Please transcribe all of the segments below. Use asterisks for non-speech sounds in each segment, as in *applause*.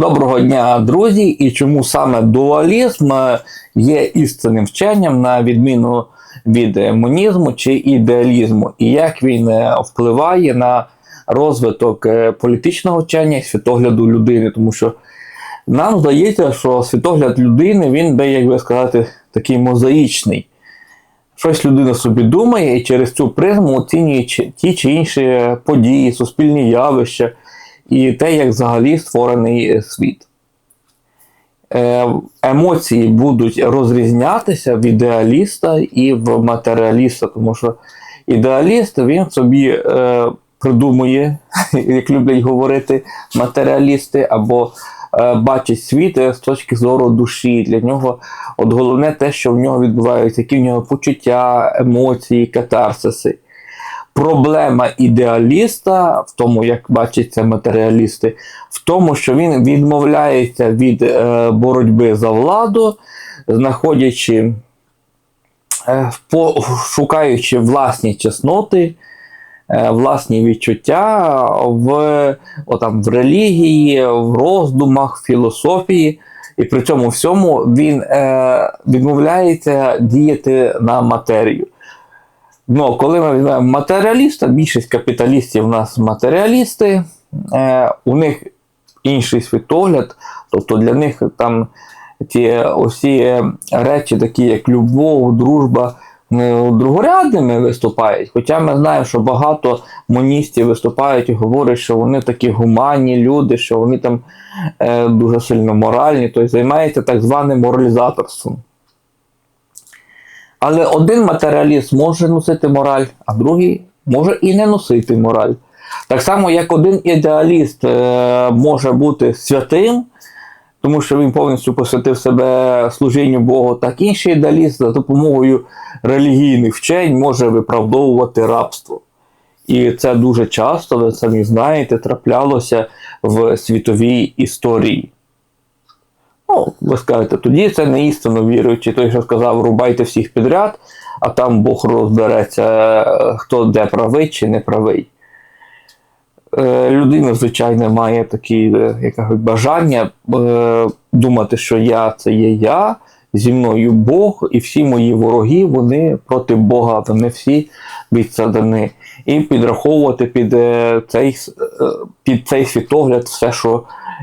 Доброго дня, друзі! І чому саме дуалізм е, є істинним вченням на відміну від монізму чи ідеалізму, і як він е, впливає на розвиток е, політичного вчення і світогляду людини, тому що нам здається, що світогляд людини він де, як би сказати, такий мозаїчний. Щось людина собі думає і через цю призму оцінює ті чи інші події, суспільні явища і те, як взагалі створений е, світ. Е, Емоції будуть розрізнятися в ідеаліста і в матеріаліста, тому що ідеаліст він собі е, придумує, *laughs* як люблять говорити матеріалісти, або е, бачить світ е, з точки зору душі. Для нього от головне те, що в нього відбувається, які в нього почуття, емоції, катарсиси. Проблема ідеаліста, в тому, як бачать це матеріалісти, в тому, що він відмовляється від е, боротьби за владу, знаходячи, е, по, шукаючи власні чесноти, е, власні відчуття в, о, там, в релігії, в роздумах, в філософії. І при цьому всьому він е, відмовляється діяти на матерію. Ну, коли ми візьмемо матеріаліста, більшість капіталістів у нас матеріалісти, е, у них інший світогляд, тобто для них там ті усі е, речі, такі як любов, дружба, другорядними виступають. Хоча ми знаємо, що багато моністів виступають і говорять, що вони такі гуманні люди, що вони там е, дуже сильно моральні, тобто займаються так званим моралізаторством. Але один матеріаліст може носити мораль, а другий може і не носити мораль. Так само, як один ідеаліст е, може бути святим, тому що він повністю посвятив себе служінню Богу, так інший ідеаліст за допомогою релігійних вчень може виправдовувати рабство. І це дуже часто, ви самі знаєте, траплялося в світовій історії. Ну, ви скажете, тоді це не істинно віруючий, той, що сказав, рубайте всіх підряд, а там Бог розбереться, хто де правий чи не правий. Е, Людина, звичайно, має такі е, як бажання е, думати, що я це є я, зі мною Бог, і всі мої вороги, вони проти Бога, вони всі відсадані. І підраховувати під цей, під цей світогляд все, що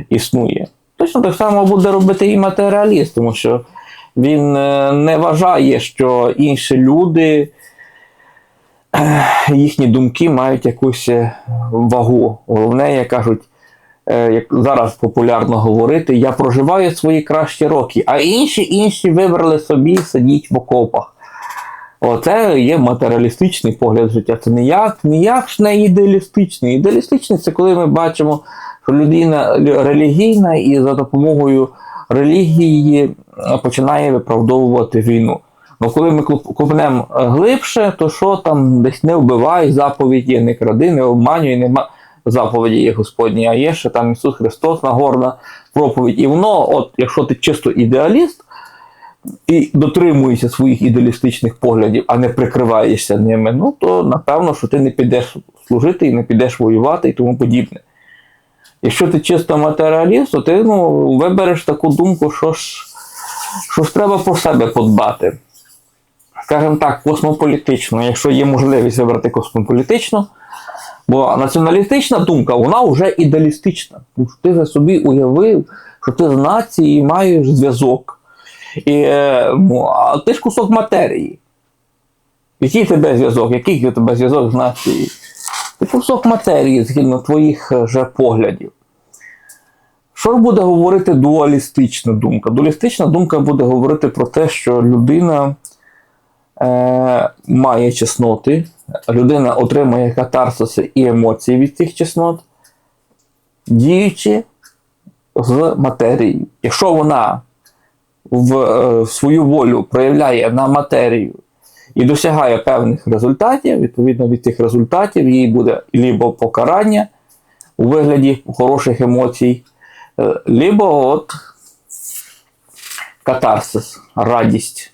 існує. Точно так само буде робити і матеріаліст, тому що він е, не вважає, що інші люди, е, їхні думки мають якусь е, вагу. Головне, як кажуть, як зараз популярно говорити, я проживаю свої кращі роки, а інші інші вибрали собі сидіть в окопах. Оце є матеріалістичний погляд життя. Це ніяк, ніяк ж не ідеалістичний. Ідеалістичний це коли ми бачимо, що людина релігійна і за допомогою релігії е, починає виправдовувати війну. Ну коли ми копнемо е, глибше, то що там десь не вбивай заповіді, не кради, не обманюй, нема заповіді є Господні, а є ще там Ісус Христос Нагорна проповідь. І воно, от, якщо ти чисто ідеаліст, і дотримуєшся своїх ідеалістичних поглядів, а не прикриваєшся ними, ну то напевно, що ти не підеш служити і не підеш воювати і тому подібне. Якщо ти чисто матеріаліст, то ти ну, вибереш таку думку, що ж, що ж треба про себе подбати. Скажімо так, космополітично, якщо є можливість вибрати космополітично, бо націоналістична думка, вона вже ідеалістична. Тому що ти за собі уявив, що ти з нацією маєш зв'язок. І, е, ну, а ти ж кусок матерії. Який тебе зв'язок? Який тебе зв'язок з нацією? Ти кусок матерії згідно твоїх е, же поглядів. Що ж буде говорити дуалістична думка? Дуалістична думка буде говорити про те, що людина е, має чесноти, людина отримує катарсиси і емоції від цих чеснот, діючи з матерією. Якщо вона в е, свою волю проявляє на матерію і досягає певних результатів, відповідно від цих результатів їй буде либо покарання у вигляді хороших емоцій, либо от катарсис, радість,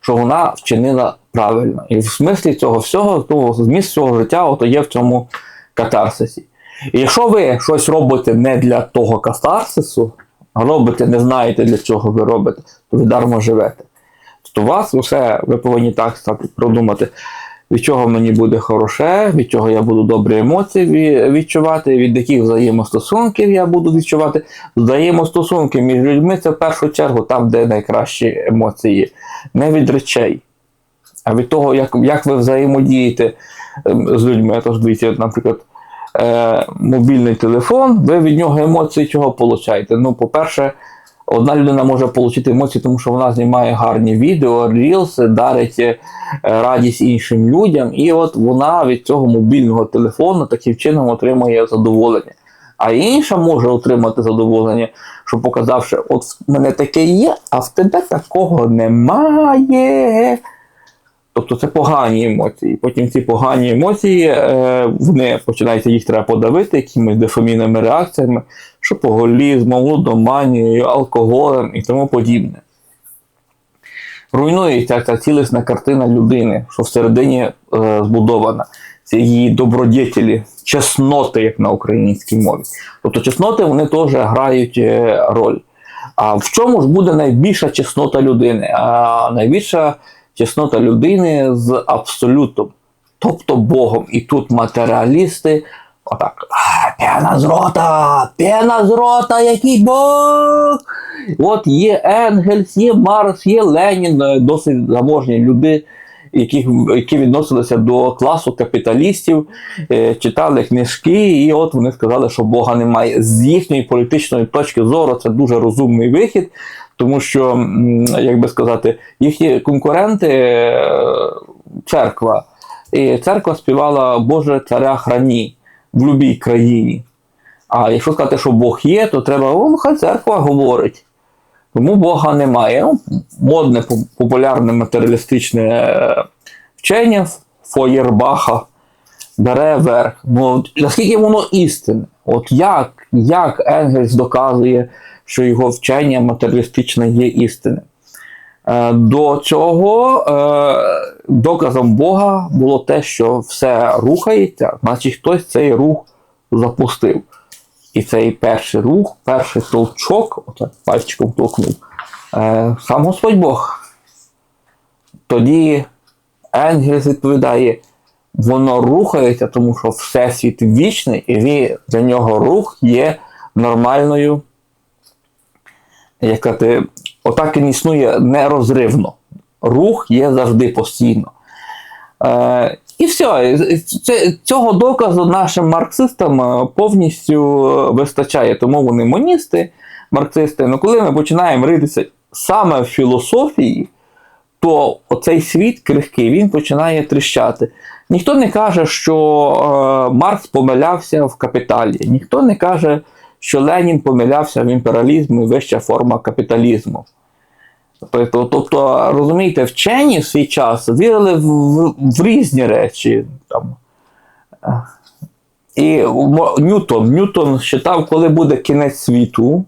що вона вчинила правильно. І в смислі цього всього, того зміст цього життя от є в цьому катарсисі. І якщо ви щось робите не для того катарсису, робите, не знаєте, для чого ви робите, то ви дармо живете. То у вас усе, ви повинні так стати, продумати, від чого мені буде хороше, від чого я буду добрі емоції відчувати, від яких взаємостосунків я буду відчувати. Взаємостосунки між людьми це в першу чергу там, де найкращі емоції, не від речей, а від того, як, як ви взаємодієте ем, з людьми. Тож дивіться, наприклад, е, мобільний телефон, ви від нього емоції чого получаєте? Ну, по-перше, одна людина може отримати емоції, тому що вона знімає гарні відео, рілси, дарить е, радість іншим людям, і от вона від цього мобільного телефону таким чином отримує задоволення. А інша може отримати задоволення, що показавши, от в мене таке є, а в тебе такого немає. Тобто це погані емоції. Потім ці погані емоції, е, вони починаються, їх треба подавити якимись дофамінними реакціями, шопоголізмом, лудоманією, алкоголем і тому подібне. Руйнується ця цілісна картина людини, що всередині е, збудована. Це її добродетелі, чесноти, як на українській мові. Тобто чесноти вони теж грають е, роль. А в чому ж буде найбільша чеснота людини? А найбільша чеснота людини з абсолютом, тобто Богом. І тут матеріалісти отак. «А, П'яна з рота! П'яна з рота, який Бог! От є Енгельс, є Марс, є Ленін, е, досить заможні люди, які, які відносилися до класу капіталістів, е, читали книжки, і от вони сказали, що Бога немає. З їхньої політичної точки зору це дуже розумний вихід, тому що, як би сказати, їхні конкуренти е, церква. І церква співала Боже царя храні в будь-якій країні. А якщо сказати, що Бог є, то треба, о, хай церква говорить. Тому Бога немає. Ну, модне, популярне матеріалістичне е, вчення Фоєрбаха бере верх. Ну, наскільки воно істинне? От як, як Енгельс доказує, що його вчення матеріалістичне є істинним? Е, До цього е, доказом Бога було те, що все рухається, значить хтось цей рух запустив. І цей перший рух, перший толчок, отак пальчиком толкнув, е, сам Господь Бог. Тоді Енгельс відповідає, воно рухається, тому що Всесвіт вічний, і для нього рух є нормальною. Як сказати, отак він існує нерозривно. Рух є завжди постійно. Е, і все. Цього доказу нашим марксистам е, повністю е, вистачає. Тому вони моністи, марксисти. Ну коли ми починаємо ритися саме в філософії, то оцей світ крихкий він починає тріщати. Ніхто не каже, що е, Маркс помилявся в капіталі. Ніхто не каже, що Ленін помилявся в імперіалізмі, вища форма капіталізму. Тобто, тобто, розумієте, вчені в свій час вірили в, в, в різні речі. Там. І Ньютон. Ньютон вважав, коли буде кінець світу,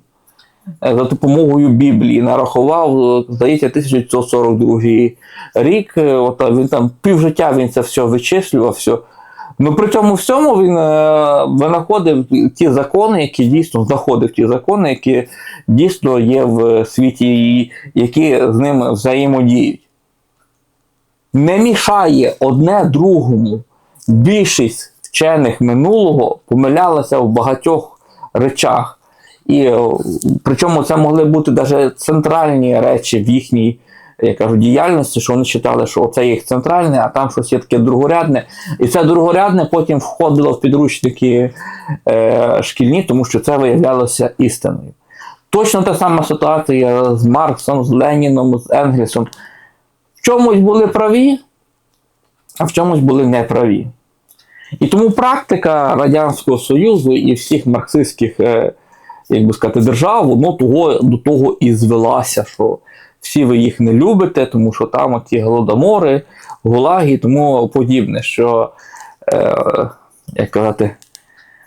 е, за допомогою Біблії нарахував, е, здається, 1942 рік. е, От він там півжиття він це все вичислював. Все. Ну при цьому всьому він е, винаходив ті закони, які дійсно знаходив ті закони, які дійсно є в світі, і які з ним взаємодіють. Не мішає одне другому. Більшість вчених минулого помилялася в багатьох речах. І е, причому це могли бути навіть центральні речі в їхній я кажу, діяльності, що вони вважали, що це їх центральне, а там щось є таке другорядне. І це другорядне потім входило в підручники е, шкільні, тому що це виявлялося істиною. Точно та сама ситуація з Марксом, з Леніном, з Енгельсом. В чомусь були праві, а в чомусь були неправі. І тому практика Радянського Союзу і всіх марксистських, е, як би сказати, держав, воно того, до того і звелася, що всі ви їх не любите, тому що там оті голодомори, гулаги і тому подібне, що, е, як казати,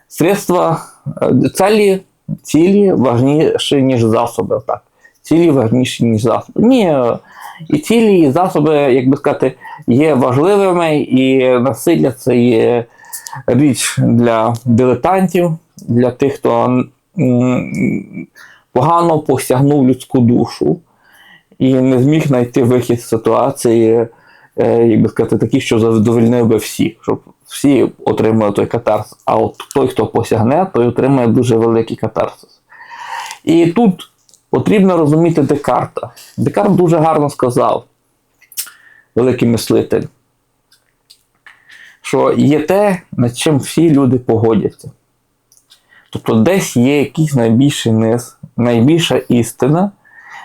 средства, е, цілі, цілі важніші, ніж засоби. Так. Цілі важніші, ніж засоби. Ні, е, і цілі, і засоби, як би сказати, є важливими, і насилля це є річ для дилетантів, для тих, хто погано посягнув людську душу і не зміг знайти вихід з ситуації, е, як би сказати, такий, що задовольнив би всіх, щоб всі отримали той катарсис. А от той, хто посягне, той отримає дуже великий катарсис. І тут потрібно розуміти Декарта. Декарт дуже гарно сказав, великий мислитель, що є те, над чим всі люди погодяться. Тобто десь є якийсь найбільший низ, найбільша істина.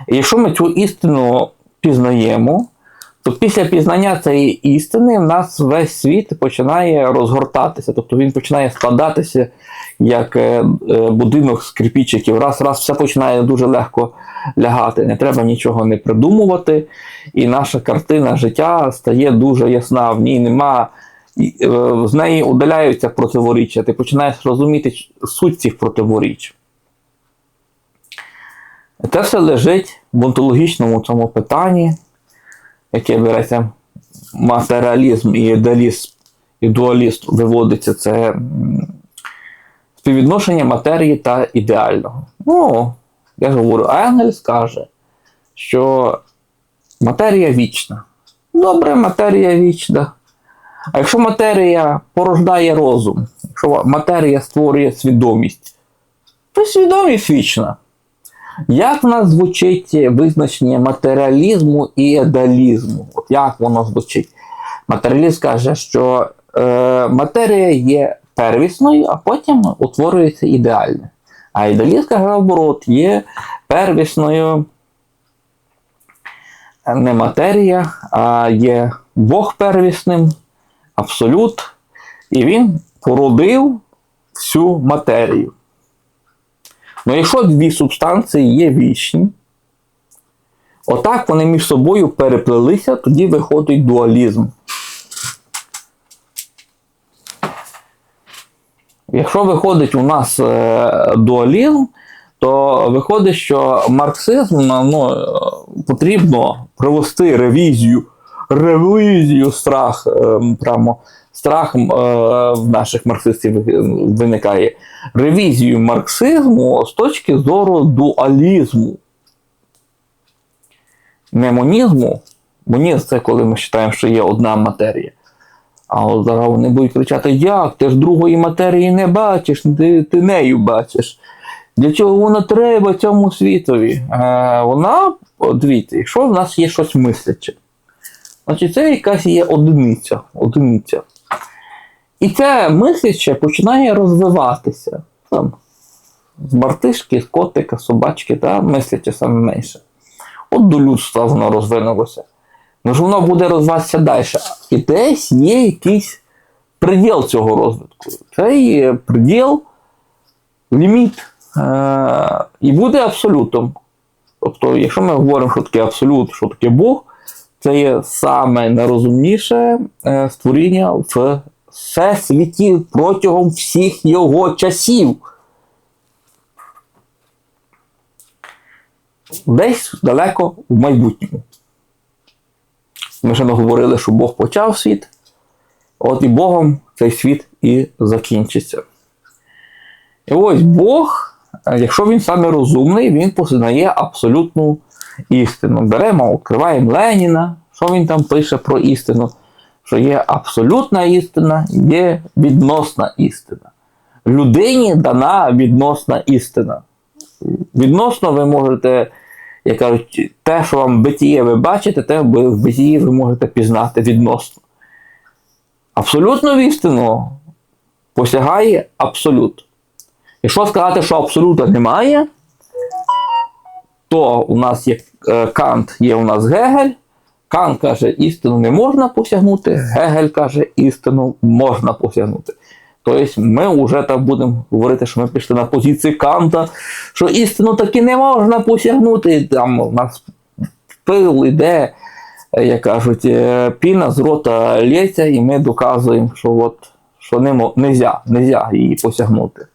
І якщо ми цю істину пізнаємо, то після пізнання цієї істини в нас весь світ починає розгортатися, тобто він починає складатися як е, е, будинок з кирпичиків. Раз, раз все починає дуже легко лягати. Не треба нічого не придумувати, і наша картина життя стає дуже ясна. В ній нема. е, З неї удаляються противоріччя, ти починаєш розуміти суть цих противоріч. Це все лежить в онтологічному цьому питанні, яке береться матеріалізм і ідеалізм, і дуаліст виводиться це співвідношення матерії та ідеального. Ну, я ж говорю, Енгельс каже, що матерія вічна. Добре, матерія вічна. А якщо матерія порождає розум, якщо матерія створює свідомість, то свідомість вічна. Як в нас звучить визначення матеріалізму і ідеалізму? От як воно звучить? Матеріаліст каже, що е, матерія є первісною, а потім утворюється ідеальне. А ідеаліст каже, наоборот, є первісною не матерія, а є Бог первісним, абсолют, і він породив всю матерію. Ну, якщо дві субстанції є вічні, отак вони між собою переплелися, тоді виходить дуалізм. Якщо виходить у нас е, дуалізм, то виходить, що марксизм ну, е, потрібно провести ревізію, ревізію страх, е, прямо страх е, в наших марксистів виникає. Ревізію марксизму з точки зору дуалізму. Не монізму. Монізм це коли ми вважаємо, що є одна матерія. А от зараз вони будуть кричати: як? Ти ж другої матерії не бачиш, ти, ти нею бачиш. Для чого воно треба цьому світові? Е, вона, дивіться, якщо в нас є щось мисляче, значить це якась є одиниця. одиниця. І це мисляче починає розвиватися. Там, з мартишки, з котика, собачки, та, мисляче саме менше. От до людства воно розвинулося. Ну ж воно буде розвиватися далі. І десь є якийсь приділ цього розвитку. Цей приділ, ліміт е- і буде абсолютом. Тобто, якщо ми говоримо, що таке абсолют, що таке Бог, це є саме найрозумніше е- створіння в всесвіті протягом всіх його часів. Десь далеко в майбутньому. Ми ще не говорили, що Бог почав світ, от і Богом цей світ і закінчиться. І ось Бог, якщо він саме розумний, він познає абсолютну істину. Беремо, відкриваємо Леніна, що він там пише про істину, що є абсолютна істина, є відносна істина. Людині дана відносна істина. Відносно ви можете як кажуть, те, що вам в битіє ви бачите, те в битії ви можете пізнати відносно. Абсолютну істину посягає абсолют. Якщо сказати, що абсолюта немає, то у нас є е, Кант, є у нас Гегель. Кант каже, істину не можна посягнути, Гегель каже, істину можна посягнути. Тобто ми вже так будемо говорити, що ми пішли на позиції Канта, що істину таки не можна посягнути. Там у нас пил іде, як кажуть, е, піна з рота лється, і ми доказуємо, що от, що не можна нельзя її посягнути.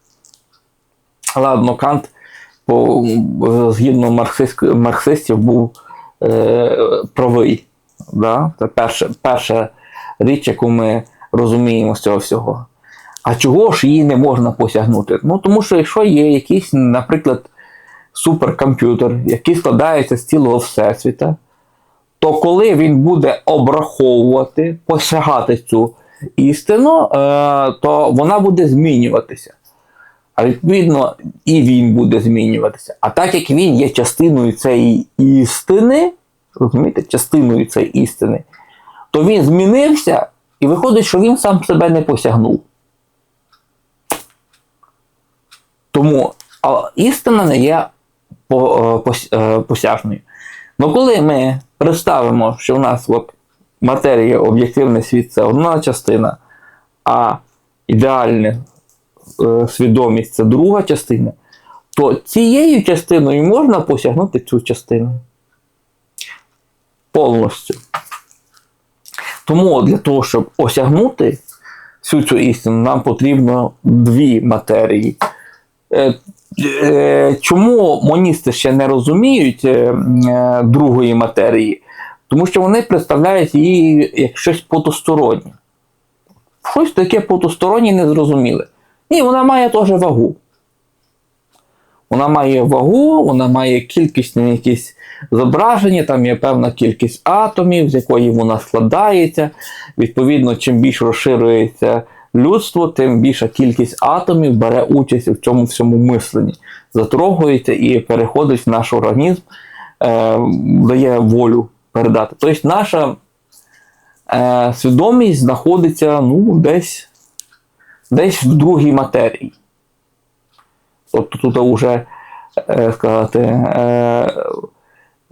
Ладно, Кант, по, згідно марксист, марксистів, був е, правий. Да? Це перша, перша річ, яку ми розуміємо з цього всього. А чого ж її не можна посягнути? Ну, тому що якщо є якийсь, наприклад, суперкомп'ютер, який складається з цілого всесвіта, то коли він буде обраховувати, посягати цю істину, е, то вона буде змінюватися. А відповідно, і він буде змінюватися. А так як він є частиною цієї істини, розумієте, частиною цієї істини, то він змінився, і виходить, що він сам себе не посягнув. Тому а, істина не є е, е, посяжною. Ну коли ми представимо, що в нас от матерія, об'єктивний світ це одна частина, а ідеальна е, свідомість це друга частина, то цією частиною можна посягнути цю частину. Повністю. Тому для того, щоб осягнути всю цю істину, нам потрібно дві матерії. Е, е, Чому моністи ще не розуміють е, е, другої матерії? Тому що вони представляють її як щось потустороннє. Щось таке потустороннє незрозуміле. Ні, вона має теж вагу. Вона має вагу, вона має кількісні якісь зображення, там є певна кількість атомів, з якої вона складається. Відповідно, чим більш розширюється людство, тим більша кількість атомів бере участь в цьому всьому мисленні, затрогується і переходить в наш організм, е, дає волю передати. Тобто наша е, свідомість знаходиться ну, десь, десь в другій матерії. Тобто тут вже е, сказати, е,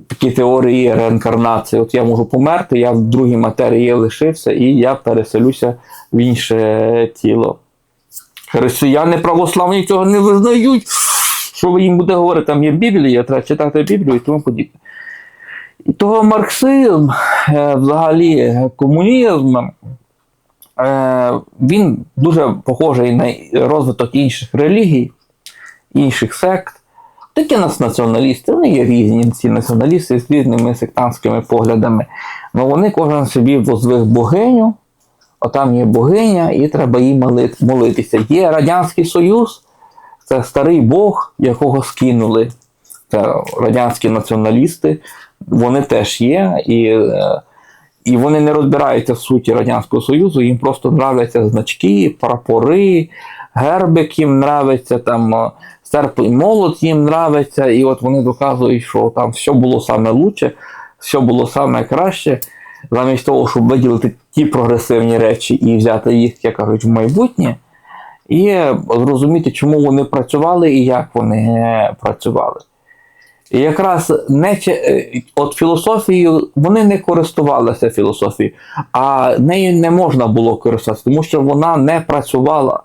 такі теорії реінкарнації. От я можу померти, я в другій матерії лишився, і я переселюся в інше тіло. Росіяни православні цього не визнають. Що ви їм буде говорити, там є Біблія, треба читати Біблію і тому подібне. І того марксизм, е, взагалі комунізм, він дуже похожий на розвиток інших релігій, інших сект. Такі нас націоналісти, вони є різні ці націоналісти з різними сектантськими поглядами. Ну вони кожен собі возвих богиню, отам є богиня, і треба їй молит- молитися. Є Радянський Союз, це старий Бог, якого скинули. Це радянські націоналісти, вони теж є, і, е, і вони не розбираються в суті Радянського Союзу, їм просто нравляться значки, прапори, гербик їм нравиться, там е, серп і молот їм нравиться, і от вони доказують, що там все було саме лучше, все було саме краще, замість того, щоб виділити ті прогресивні речі і взяти їх, як кажуть, в майбутнє, і зрозуміти, чому вони працювали і як вони е, працювали. Якраз не е, от філософією вони не користувалися філософією, а нею не можна було користуватися, тому що вона не працювала.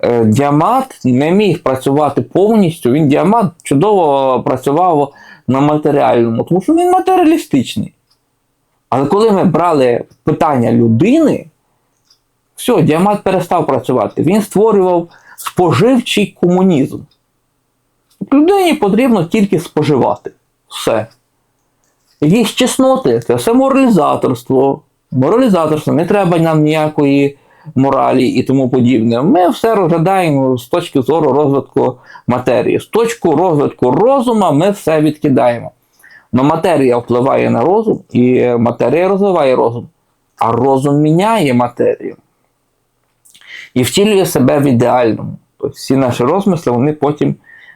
Е, Діамат не міг працювати повністю. Він діамат чудово працював на матеріальному, тому що він матеріалістичний. Але коли ми брали питання людини, все, діамат перестав працювати. Він створював споживчий комунізм. Людині потрібно тільки споживати. Все. Якісь чесноти це все моралізаторство. Моралізаторство, не треба нам ніякої моралі і тому подібне. Ми все розглядаємо з точки зору розвитку матерії. З точки розвитку розума ми все відкидаємо. Но матерія впливає на розум, і матерія розвиває розум. А розум міняє матерію. І втілює себе в ідеальному. Тобто всі наші розмисли вони потім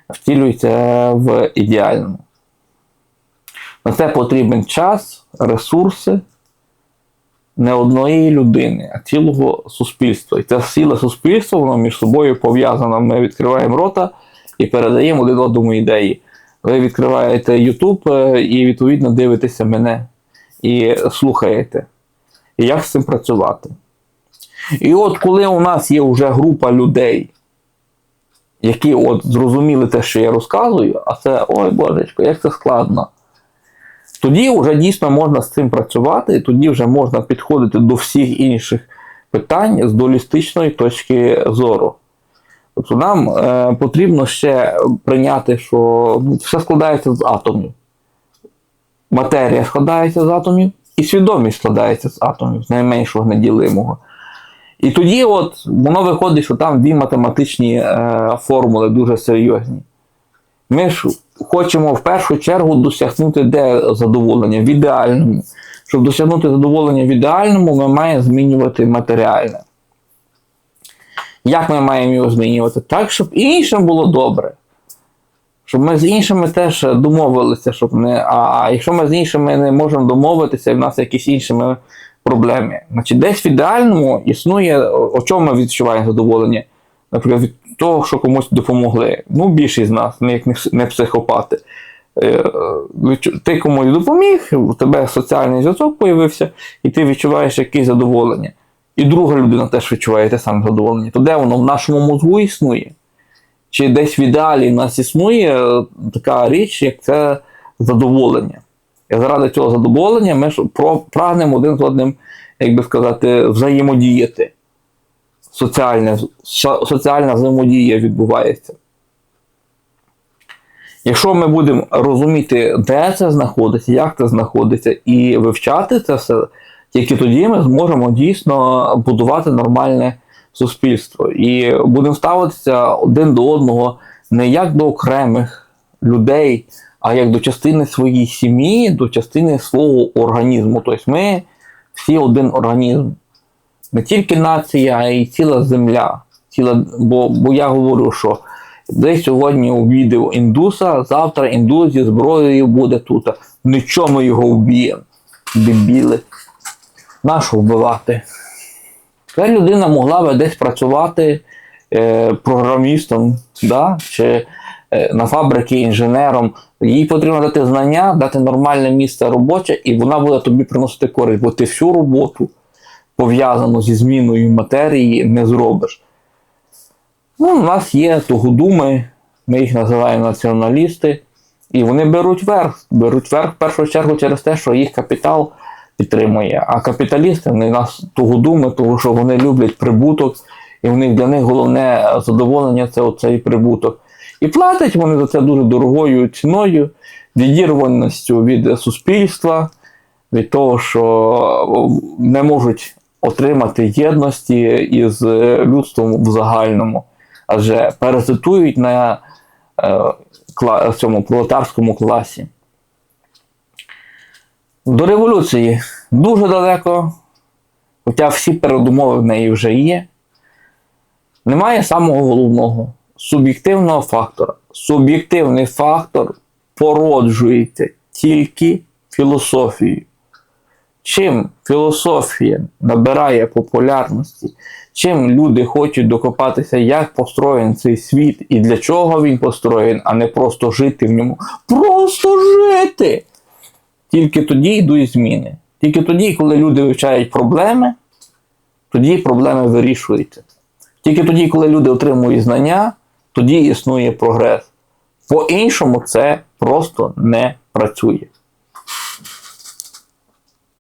втілюються в ідеальному. На це потрібен час, ресурси не одної людини, а цілого суспільства. І це ціле суспільство, воно між собою пов'язано. Ми відкриваємо рота і передаємо один одному ідеї. Ви відкриваєте YouTube е, і відповідно дивитеся мене і слухаєте. І як з цим працювати? І от коли у нас є вже група людей, які от зрозуміли те, що я розказую, а це ой божечко, як це складно. Тоді вже дійсно можна з цим працювати, і тоді вже можна підходити до всіх інших питань з дуалістичної точки зору. Тобто нам е, потрібно ще прийняти, що ну, все складається з атомів. Матерія складається з атомів, і свідомість складається з атомів, з найменшого неділимого. І тоді от воно виходить, що там дві математичні е, формули дуже серйозні. Ми ж хочемо в першу чергу досягнути де задоволення в ідеальному. Щоб досягнути задоволення в ідеальному, ми маємо змінювати матеріальне. Як ми маємо його змінювати? Так, щоб іншим було добре. Щоб ми з іншими теж домовилися, щоб не. А якщо ми з іншими не можемо домовитися, і в нас якісь інші проблеми. Значить, десь в ідеальному існує, о чому ми відчуваємо задоволення. Наприклад, від того, що комусь допомогли. Ну, більшість з нас, ми як не психопати. Е, Ти комусь допоміг, у тебе соціальний зв'язок появився, і ти відчуваєш якесь задоволення. І друга людина теж відчуває те саме задоволення. То де воно в нашому мозку існує? Чи десь в ідеалі в нас існує е, така річ, як це задоволення? І заради цього задоволення ми прагнемо один з одним, як би сказати, взаємодіяти. Соціальне, со- соціальна взаємодія відбувається. Якщо ми будемо розуміти, де це знаходиться, як це знаходиться, і вивчати це все, тільки тоді ми зможемо дійсно будувати нормальне суспільство. І будемо ставитися один до одного не як до окремих людей, а як до частини своєї сім'ї, до частини свого організму. Тобто ми всі один організм. Не тільки нація, а й ціла земля. Ціла, бо, бо я говорю, що десь сьогодні увідив індуса, завтра індус зі зброєю буде тут. Нічого ми його вб'ємо. Дебіли. Нащо вбивати? Та людина могла би десь працювати е, програмістом, да? чи на фабриці інженером. Їй потрібно дати знання, дати нормальне місце робоче, і вона буде тобі приносити користь, бо ти всю роботу, пов'язану зі зміною матерії, не зробиш. Ну, у нас є тугодуми, ми їх називаємо націоналісти, і вони беруть верх. Беруть верх в першу чергу через те, що їх капітал підтримує. А капіталісти вони нас тугодуми, тому що вони люблять прибуток, і в для них головне задоволення це оцей прибуток. І платять вони за це дуже дорогою ціною, відірваністю від суспільства, від того, що не можуть отримати єдності із людством в загальному, адже паразитують на е, цьому пролетарському класі. До революції дуже далеко, хоча всі передумови в неї вже є. Немає самого головного суб'єктивного фактора. Суб'єктивний фактор породжується тільки філософією. Чим філософія набирає популярності, чим люди хочуть докопатися, як построєн цей світ і для чого він построєн, а не просто жити в ньому. Просто жити! Тільки тоді йдуть зміни. Тільки тоді, коли люди вивчають проблеми, тоді проблеми вирішуються. Тільки тоді, коли люди отримують знання, тоді існує прогрес. По-іншому це просто не працює.